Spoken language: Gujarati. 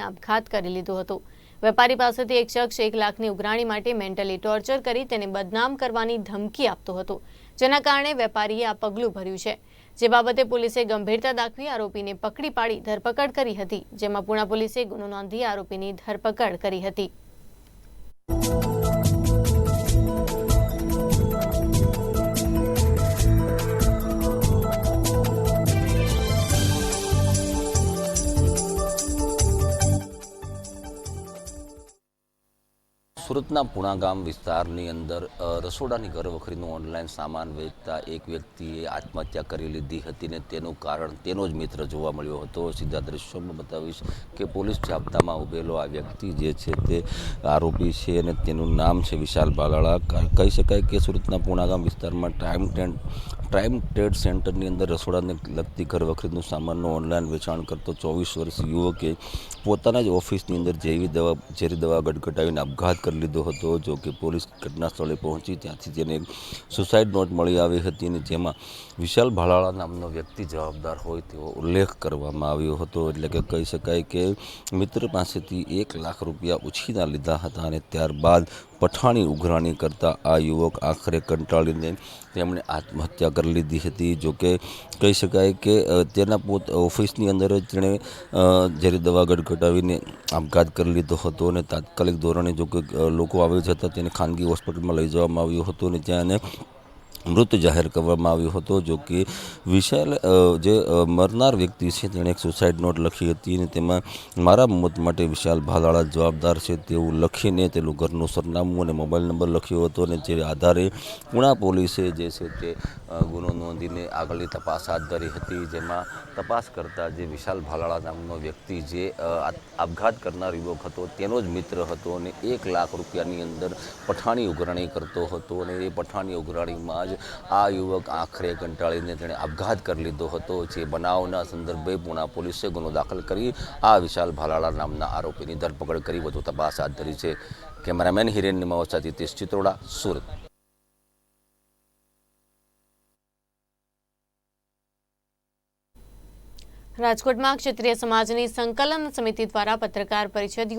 આપઘાત કરી લીધો હતો. વેપારી પાસેથી એક શખ્સ એક લાખની ઉઘરાણી માટે મેન્ટલી ટોર્ચર કરી તેને બદનામ કરવાની ધમકી આપતો હતો. જેના કારણે વેપારીએ આ પગલું ભર્યું છે. જે બાબતે પોલીસે ગંભીરતા દાખવી આરોપીને પકડી પાડી ધરપકડ કરી હતી, જેમાં પુણા પોલીસે ગુનો નોંધી આરોપીની ધરપકડ કરી હતી. સુરતના પુણા ગામ વિસ્તારની અંદર રસોડાની ઘર વખરીનું ઓનલાઈન સામાન વેચતા એક વ્યક્તિએ આત્મહત્યા કરી લીધી હતી ને તેનું કારણ તેનો જ મિત્ર જોવા મળ્યો હતો. સીધા દ્રશ્યોમાં બતાવીશ કે પોલીસ જાપ્તામાં ઉભેલો આ વ્યક્તિ જે છે તે આરોપી છે અને તેનું નામ છે વિશાલ બાલાળા. કહી શકાય કે સુરતના પુણા ગામ વિસ્તારમાં ટાઈમ ટ્રેન્ડ ટાઈમ ટ્રેડ સેન્ટરની અંદર રસોડાને લગતી ઘર વખરીનું સામાનનું ઓનલાઈન વેચાણ કરતો ચોવીસ વર્ષ યુવકે પોતાના જ ઓફિસની અંદર જેવી દવા, ઝેરી દવા ગટગટાવીને આપઘાત કરી લીધો હતો જો કે પોલીસ ઘટના સ્થળે પહોંચી ત્યાંથી તેને સુસાઇડ નોટ મળી આવી હતી અને જેમાં વિશાલ ભાલાળા નામનો વ્યક્તિ જવાબદાર હોય તેવો ઉલ્લેખ કરવામાં આવ્યો હતો. એટલે કે કહી શકાય કે મિત્ર પાસેથી એક લાખ રૂપિયા ઉછીના લીધા હતા અને ત્યારબાદ પઠાણી ઉઘરાણી કરતા આ યુવક આખરે કંટાળીને તેમણે આત્મહત્યા કરી લીધી હતી. જો કે કહી શકાય કે તેના પોત, ઓફિસની અંદર જ તેણે જ્યારે દવા ગટગટાવીને આપઘાત કરી લીધો હતો અને તાત્કાલિક ધોરણે જો કે લોકો આવી જતા તેને ખાનગી હોસ્પિટલમાં લઈ જવામાં આવ્યું હતું અને ત્યાં એને મૃત જાહેર કરવામાં આવ્યો હતો, જો કે વિશાલ જે મરનાર વ્યક્તિ છે, તેણે એક સુસાઇડ નોટ લખી હતી અને તેમાં, મારા મોત માટે વિશાલ ભાલાળા જવાબદાર છે તેવું લખીને તેનું ઘરનું સરનામું અને મોબાઈલ નંબર લખ્યો હતો અને જે આધારે પુણા પોલીસે જે છે તે ગુનો નોંધીને આગળની તપાસ હાથ ધરી હતી, જેમાં તપાસ કરતા જે વિશાલ ભાલાળા નામનો વ્યક્તિ જે આપઘાત કરનાર યુવક હતો, તેનો જ મિત્ર હતો અને એક લાખ રૂપિયાની અંદર પઠાણી ઉઘરાણી કરતો હતો અને એ પઠાણી ઉઘરાણીમાં જ આ યુવક આખરે કંટાળીને તેણે આપઘાત કરી લીધો હતો. જે બનાવના સંદર્ભે પૂના પોલીસે ગુનો દાખલ કરી આ વિશાલ ભાલાળા નામના આરોપીની ધરપકડ કરી. વધુ તપાસ હાથ ધરી છે કેમેરામેન હિરેન નિમાવત સાથે ચિત્રોડા, સુરત. રાજકોટમાં ક્ષત્રિય સમાજની સંકલન સમિતિ દ્વારા પત્રકાર પરિષદ યોજી